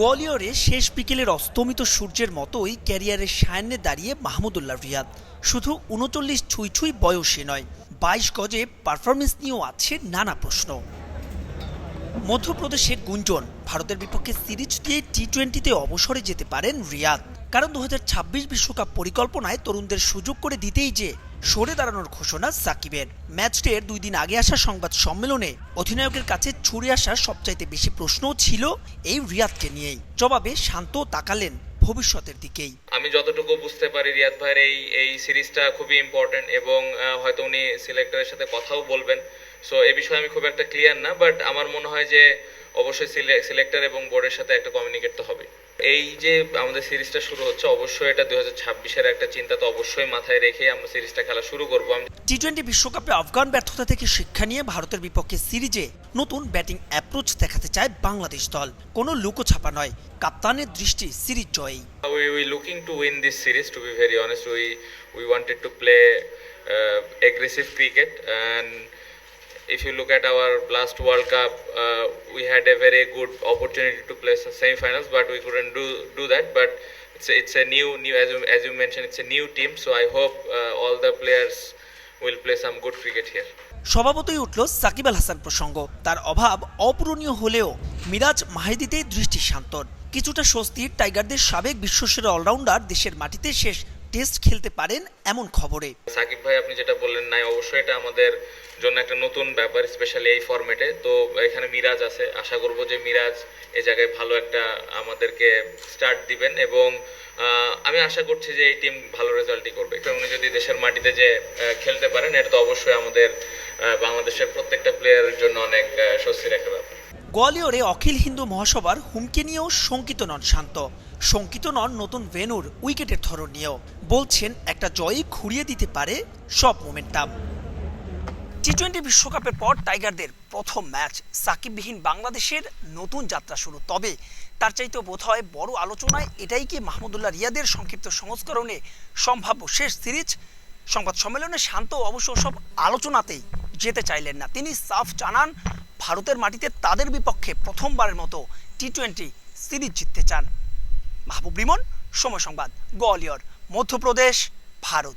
গোয়ালিয়রে শেষ বিকেলের অস্তমিত সূর্যের মতোই ক্যারিয়ারের সায়ান্নে দাঁড়িয়ে মাহমুদুল্লাহ রিয়াদ। শুধু উনচল্লিশ ছুঁই ছুঁই বয়সে নয়, বাইশ গজে পারফরমেন্স নিয়েও আছে নানা প্রশ্ন। মধ্যপ্রদেশে গুঞ্জন, ভারতের বিপক্ষে সিরিজ দিয়ে টি টোয়েন্টিতে অবসরে যেতে পারেন রিয়াদ। কারণ দু বিশ্বকাপ পরিকল্পনায় তরুণদের সুযোগ করে দিতেই যে সরে দাঁড়ানোর ঘোষণা সাকিবের। ম্যাচডের দুই দিন আগে আসা সংবাদ সম্মেলনে অধিনায়কের কাছে ছুড়ে আসা সবচাইতে বেশি প্রশ্নও ছিল এই রিয়াদকে নিয়েই। জবাবে শান্ত তাকালেন ভবিষ্যতের দিকেই। আমি যতটুকু বুঝতে পারি রিয়াদ ভাইয়ের এই এই সিরিজটা খুবই ইম্পর্টেন্ট এবং হয়তো উনি সিলেক্টরের সাথে কথাও বলবেন। সো এ বিষয়ে আমি খুব একটা ক্লিয়ার না বাট আমার মনে হয় যে অবশ্যই সিলেক্টর এবং বোর্ডের সাথে একটা কমিউনিকেট তো হবে এই যে আমাদের সিরিজটা শুরু হচ্ছে অবশ্যই এটা দুই হাজার ছাব্বিশের একটা চিন্তা তো অবশ্যই মাথায় রেখে আমরা সিরিজটা খেলা শুরু করব। টি টোয়েন্টি বিশ্বকাপে আফগান ব্যর্থতা থেকে শিক্ষা নিয়ে ভারতের বিপক্ষে সিরিজে নতুন ব্যাটিং অ্যাপ্রোচ দেখাতে চায় বাংলাদেশ দল। কোনো লুকোছাপা নয় কাপ্তানের দৃষ্টি সিরিজ জয়েই we looking to win this series to be very honest we we wanted to play uh, aggressive cricket and if you look at our last world cup uh, we had a very good opportunity to play some semi-finals but we couldn't do do that but it's a, it's a new new as you, as you mentioned it's a new team so i hope uh, all the players will play some good cricket here স্বভাবতই উঠল সাকিব আল হাসান প্রসঙ্গ তার অভাব অপূরণীয় হলেও মিরাজ মাহিদিতেই দৃষ্টি শান্তর কিছুটা স্বস্তির টাইগারদের সাবেক বিশ্বসেরা অলরাউন্ডার দেশের মাটিতে শেষ টেস্ট খেলতে পারেন এমন খবরে। সাকিব ভাই আপনি যেটা বললেন নাই অবশ্যই এটা আমাদের জন্য একটা নতুন ব্যাপার স্পেশালি এই ফরম্যাটে তো এখানে মিরাজ আছে। আশা করব যে মিরাজ এই জায়গায় ভালো একটা আমাদেরকে স্টার্ট দিবেন এবং আমি আশা করছি যে এই টিম ভালো রেজাল্টই করবে। উনি যদি দেশের মাটিতে যে খেলতে পারেন এটা তো অবশ্যই আমাদের বাংলাদেশের প্রত্যেকটা প্লেয়ারের জন্য অনেক স্বস্তির একটা ব্যাপার। গোয়ালিয়রে অখিল হিন্দু মহাসভার হুমকি নিয়েও শঙ্কিত নন শান্ত। শঙ্কিত নন নতুন ভেনুর উইকেটের ধরন নিয়েও। বলছেন, একটা জয়ই ঘুরিয়ে দিতে পারে সব মোমেন্টাম। টি টোয়েন্টি বিশ্বকাপের পর টাইগারদের প্রথম ম্যাচ সাকিববিহীন বাংলাদেশের নতুন যাত্রা শুরু। তবে তার চাইতেও বোধ হয় বড় আলোচনায় এটাই কি মাহমুদুল্লাহ রিয়াদের সংক্ষিপ্ত সংস্করণে সম্ভাব্য শেষ সিরিজ? সংবাদ সম্মেলনে শান্ত অবশ্য সব আলোচনাতেই যেতে চাইলেন না। তিনি সাফ জানান, ভারতের মাটিতে তাদের বিপক্ষে প্রথমবারের মতো টি টোয়েন্টি সিরিজ জিততে চান। মাহবুব রিমন সময় সংবাদ গোয়ালিয়র মধ্যপ্রদেশ ভারত।